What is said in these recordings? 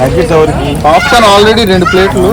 Luggage ఎవరికి already రెండు ప్లేట్లు.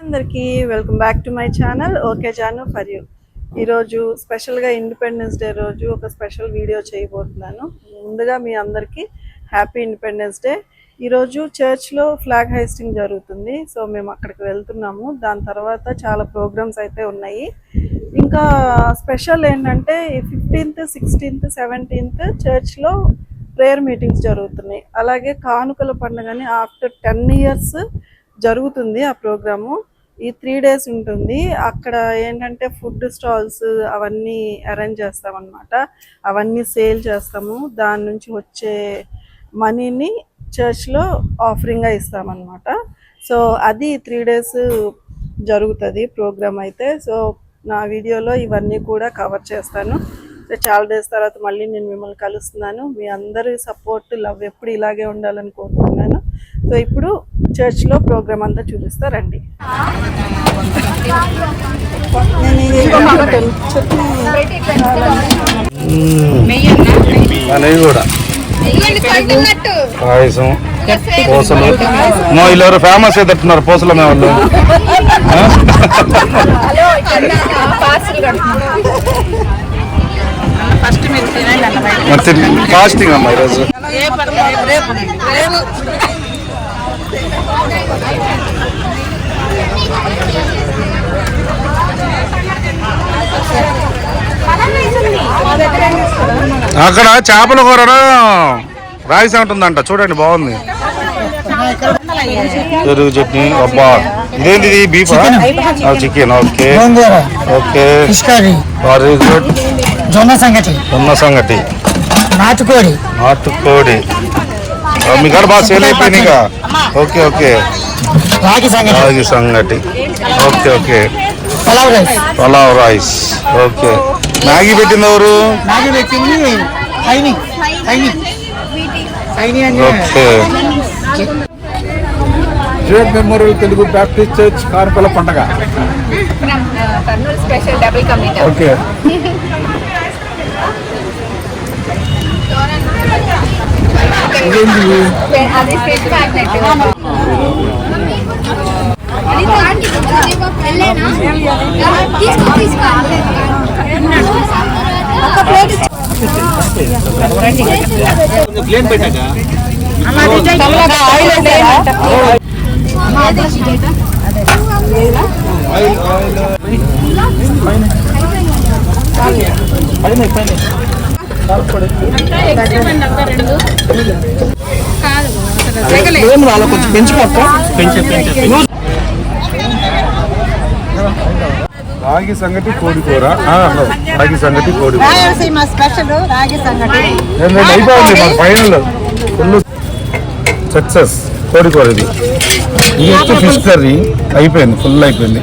అందరికీ welcome back to my channel okay Janu for you. ఈరోజు స్పెషల్గా ఇండిపెండెన్స్ డే రోజు ఒక స్పెషల్ వీడియో చేయబోతున్నాను. ముందుగా మీ అందరికీ హ్యాపీ ఇండిపెండెన్స్ డే ఈరోజు చర్చ్లో ఫ్లాగ్ హైస్టింగ్ జరుగుతుంది. సో మేము అక్కడికి వెళ్తున్నాము. దాని తర్వాత చాలా ప్రోగ్రామ్స్ అయితే ఉన్నాయి. ఇంకా స్పెషల్ ఏంటంటే ఫిఫ్టీన్త్ సిక్స్టీన్త్ సెవెంటీన్త్ చర్చ్లో ప్రేయర్ మీటింగ్స్ జరుగుతున్నాయి. అలాగే కానుకల పండుగని ఆఫ్టర్ టెన్ ఇయర్స్ జరుగుతుంది ఆ ప్రోగ్రాము. ఈ త్రీ డేస్ ఉంటుంది. అక్కడ ఏంటంటే ఫుడ్ స్టాల్స్ అవన్నీ అరేంజ్ చేస్తామన్నమాట. అవన్నీ సేల్ చేస్తాము. దాని నుంచి వచ్చే మనీని చర్చ్లో ఆఫరింగ్గా ఇస్తామన్నమాట. సో అది త్రీ డేస్ జరుగుతుంది ప్రోగ్రామ్ అయితే. సో నా వీడియోలో ఇవన్నీ కూడా కవర్ చేస్తాను. సో చాలా డేస్ తర్వాత మళ్ళీ నేను మిమ్మల్ని కలుస్తున్నాను. మీ అందరి సపోర్ట్ లవ్ ఎప్పుడు ఇలాగే ఉండాలని కోరుకుంటున్నాను. సో ఇప్పుడు చర్చ్లో ప్రోగ్రామ్ అంతా చూపిస్తా రండి. నేను ఇది చట్నీ అనేవి కూడా పాయసం పూసలు. మా వీళ్ళు ఎవరు ఫేమస్ ఎదుర్కొన్నారు పూసలు మేము వాళ్ళు? మరి ఫాస్టింగ్ అమ్మా ఈరోజు. అక్కడ చేపల కూర రాయిసా ఉంటుందంట చూడండి బాగుంది. పెరుగు చట్నీ అబ్బా. ఇదేంటి ఇది beef chicken okay. Okay. Very good జొన్న సంగటి. ఉన్న సంగతి నాటుకోడి. నాటుకోడి. మీ కాడ బాగా సేల్ అయిపోయినాయి ఇక. Okay okay. రాగి సంగటి. రాగి సంగటి. Okay okay. Pulao rice. Pulao rice. Okay. Maggi పెట్టింది ఎవరు? మ్యాగీ పెట్టింది సైని. సైని. సైని అని. Okay. Jade memorial Telugu Baptist church కానుకల పండగ కర్నూలు స్పెషల్ డబుల్ కమిటా ఓకే అది ఫ్రిడ్జ్ రాగి సంగటి కోడి కూర. రాగి సంగటి కోడి రాయలసీమ స్పెషల్ రాగి సంగటి. అయిపోయింది మన ఫైనల్. Full success. కోడి కూర ఇది. ఇది వచ్చి ఫిష్ కర్రీ అయిపోయింది ఫుల్ అయిపోయింది.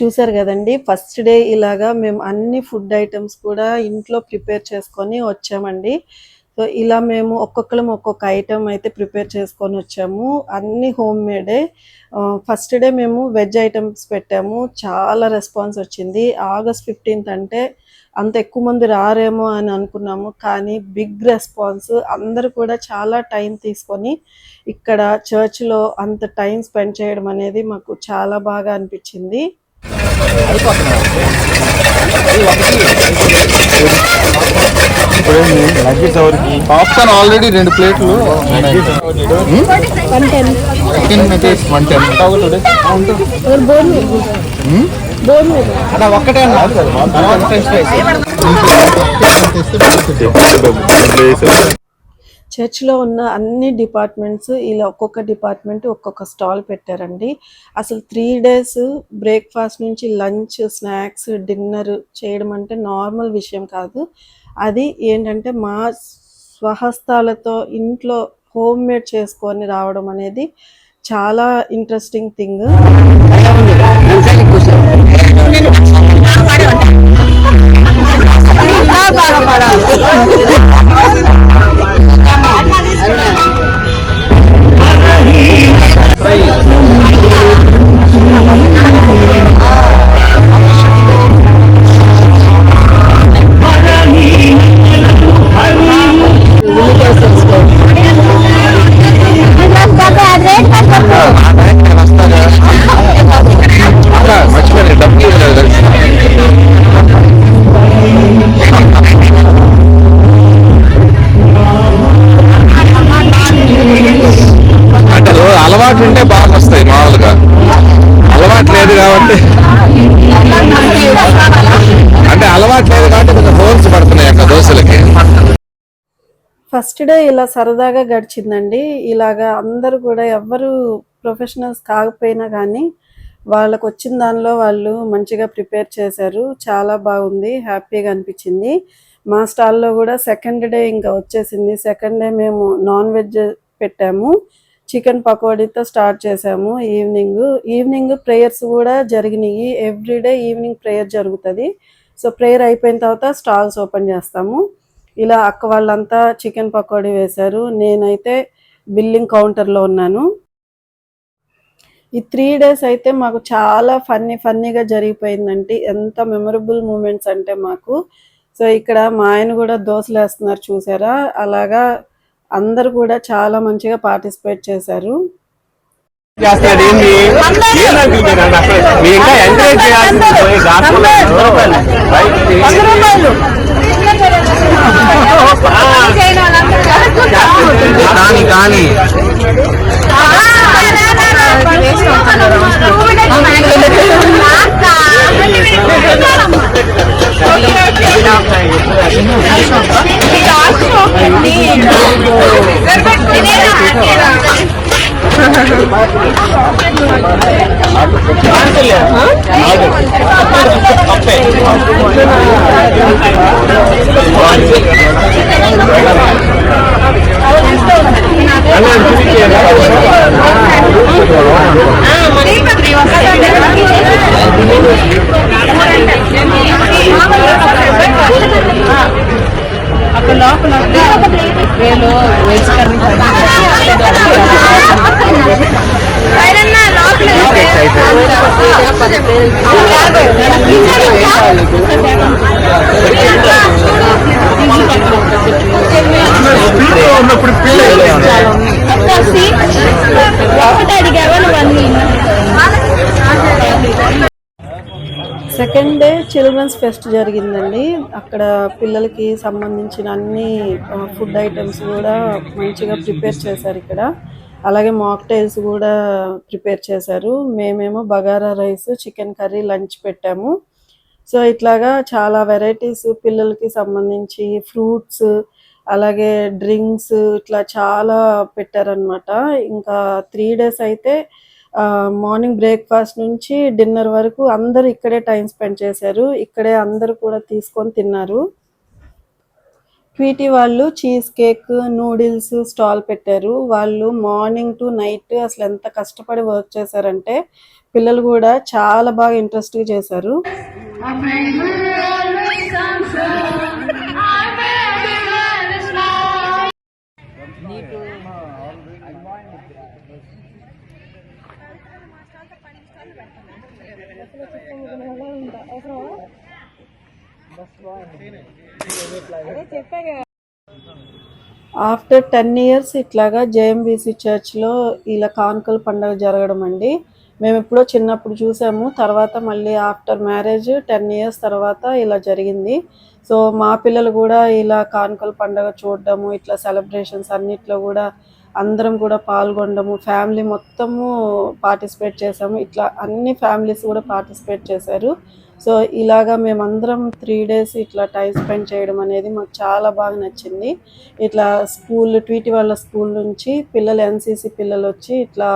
చూసారు కదండి ఫస్ట్ డే ఇలాగా మేము అన్ని ఫుడ్ ఐటమ్స్ కూడా ఇంట్లో ప్రిపేర్ చేసుకొని వచ్చామండి. సో ఇలా మేము ఒక్కొక్కరం ఒక్కొక్క ఐటమ్ అయితే ప్రిపేర్ చేసుకొని వచ్చాము. అన్ని హోమ్ మేడే ఫస్ట్ డే మేము వెజ్ ఐటమ్స్ పెట్టాము. చాలా రెస్పాన్స్ వచ్చింది. ఆగస్ట్ ఫిఫ్టీన్త్ అంటే అంత ఎక్కువ మంది రారేమో అని అనుకున్నాము కానీ బిగ్ రెస్పాన్స్ అందరు కూడా చాలా టైం తీసుకొని ఇక్కడ చర్చ్లో అంత టైం స్పెండ్ చేయడం అనేది మాకు చాలా బాగా అనిపించింది. పాప్కార్న్ ఆల్రెడీ రెండు ప్లేట్లు వన్ టెన్ అలా ఒక్కటే చర్చ్లో ఉన్న అన్ని డిపార్ట్మెంట్స్ ఇలా ఒక్కొక్క డిపార్ట్మెంట్ ఒక్కొక్క స్టాల్ పెట్టారండి. అసలు త్రీ డేస్ బ్రేక్ఫాస్ట్ నుంచి లంచ్ స్నాక్స్ డిన్నర్ చేయడం అంటే నార్మల్ విషయం కాదు. అది ఏంటంటే మా స్వహస్తాలతో ఇంట్లో హోమ్ మేడ్ చేసుకొని రావడం అనేది చాలా ఇంట్రెస్టింగ్ థింగ్. లేదు కాబట్టి. అంటే అలవాటు లేదు కాబట్టి కొంచెం హోల్స్ పడుతున్నాయి అక్కడ దోశలకి ఫస్ట్ డే ఇలా సరదాగా గడిచిందండి. ఇలాగా అందరూ కూడా ఎవ్వరు ప్రొఫెషనల్స్ కాకపోయినా కానీ వాళ్ళకు వచ్చిన దానిలో వాళ్ళు మంచిగా ప్రిపేర్ చేశారు. చాలా బాగుంది హ్యాపీగా అనిపించింది. మా స్టాల్లో కూడా సెకండ్ డే ఇంకా వచ్చేసింది. సెకండ్ డే మేము నాన్ వెజ్ పెట్టాము. చికెన్ పకోడీతో స్టార్ట్ చేసాము ఈవినింగ్. ఈవినింగ్ ప్రేయర్స్ కూడా జరిగినాయి. ఎవ్రీడే ఈవినింగ్ ప్రేయర్ జరుగుతుంది. సో ప్రేయర్ అయిపోయిన తర్వాత స్టాల్స్ ఓపెన్ చేస్తాము. ఇలా అక్క వాళ్ళంతా చికెన్ పకోడీ వేశారు. నేనైతే బిల్లింగ్ కౌంటర్లో ఉన్నాను. ఈ త్రీ డేస్ అయితే మాకు చాలా ఫన్నీ ఫన్నీగా జరిగిపోయిందండి. ఎంత మెమరబుల్ మూమెంట్స్ అంటే మాకు. సో ఇక్కడ మా ఆయన కూడా దోశలు వేస్తున్నారు చూసారా? అలాగా అందరు కూడా చాలా మంచిగా పార్టిసిపేట్ చేశారు. ఏంది? మీరు ఇంకా ఎంకరేజ్ చేయాల్సింది ఉన్నప్పుడు సెకండ్ డే చిల్డ్రన్స్ ఫెస్ట్ జరిగిందండి. అక్కడ పిల్లలకి సంబంధించిన అన్ని ఫుడ్ ఐటమ్స్ కూడా మంచిగా ప్రిపేర్ చేశారు ఇక్కడ. అలాగే మాక్టైల్స్ కూడా ప్రిపేర్ చేశారు. మేమేమో bagara rice chicken curry lunch పెట్టాము. సో ఇట్లాగా చాలా వెరైటీస్ పిల్లలకి సంబంధించి ఫ్రూట్స్ అలాగే డ్రింక్స్ ఇట్లా చాలా పెట్టారనమాట ఇంకా త్రీ డేస్ అయితే మార్నింగ్ బ్రేక్ఫాస్ట్ నుంచి డిన్నర్ వరకు అందరూ ఇక్కడే టైం స్పెండ్ చేశారు. ఇక్కడే అందరూ కూడా తీసుకొని తిన్నారు. క్వీటీ వాళ్ళు చీజ్ కేక్ నూడిల్స్ స్టాల్ పెట్టారు. వాళ్ళు మార్నింగ్ టు నైట్ అసలు ఎంత కష్టపడి వర్క్ చేశారంటే పిల్లలు కూడా చాలా బాగా ఇంట్రెస్ట్గా చేశారు. ఆఫ్టర్ టెన్ ఇయర్స్ ఇట్లాగా జేఎంబీసీ చర్చ్లో ఇలా కానుకల పండుగ జరగడం అండి. మేము ఎప్పుడో చిన్నప్పుడు చూసాము. తర్వాత మళ్ళీ ఆఫ్టర్ మ్యారేజ్ టెన్ ఇయర్స్ తర్వాత ఇలా జరిగింది. సో మా పిల్లలు కూడా ఇలా కానుకల పండుగ చూడడము ఇట్లా సెలబ్రేషన్స్ అన్నిట్లో కూడా అందరం కూడా పాల్గొనడము ఫ్యామిలీ మొత్తము పార్టిసిపేట్ చేసాము ఇట్లా అన్ని ఫ్యామిలీస్ కూడా పార్టిసిపేట్ చేశారు. సో ఇలాగా మేమందరం త్రీ డేస్ ఇట్లా టైం స్పెండ్ చేయడం అనేది మాకు చాలా బాగా నచ్చింది. ఇట్లా స్కూల్ ట్వీటి వాళ్ళ స్కూల్ నుంచి పిల్లలు ఎన్సీసీ పిల్లలు వచ్చి ఇట్లా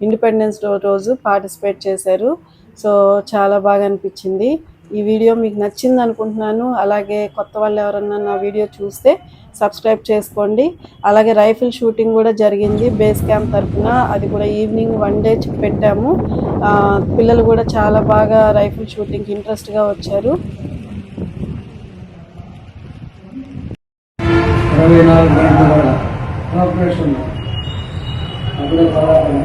ఇండిపెండెన్స్ డే రోజు పార్టిసిపేట్ చేశారు. సో చాలా బాగా అనిపించింది. ఈ వీడియో మీకు నచ్చింది అనుకుంటున్నాను. అలాగే కొత్త వాళ్ళు ఎవరన్నా నా వీడియో చూస్తే సబ్స్క్రైబ్ చేసుకోండి. అలాగే రైఫిల్ షూటింగ్ కూడా జరిగింది. బేస్ క్యాంప్ తరఫున అది కూడా ఈవినింగ్ వన్ డే పెట్టాము. పిల్లలు కూడా చాలా బాగా రైఫిల్ షూటింగ్కి ఇంట్రెస్ట్గా వచ్చారు. ఇరవై నాలుగు గంటల కూడా అప్పుడే పోరాటం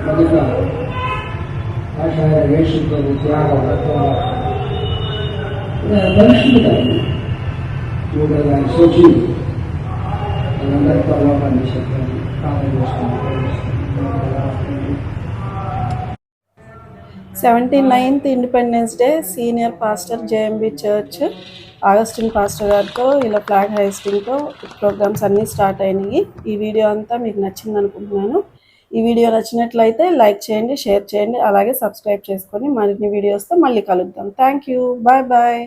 మొదట ఆచార్య వేసుతో త్యాగం మనుషులు కాదు. చూడగా సోచి. కాలం చేసుకుని seventy ninth independence day senior pastor JMB church Augustine pastor గారితో ఇలా ఫ్లాగ్ హైస్టింగ్తో ప్రోగ్రామ్స్ అన్నీ స్టార్ట్ అయినాయి. ఈ వీడియో అంతా మీకు నచ్చింది అనుకుంటున్నాను ఈ వీడియో నచ్చినట్లయితే లైక్ చేయండి షేర్ చేయండి అలాగే సబ్స్క్రైబ్ చేసుకొని మరిన్ని వీడియోస్తో మళ్ళీ కలుద్దాం. Thank you bye bye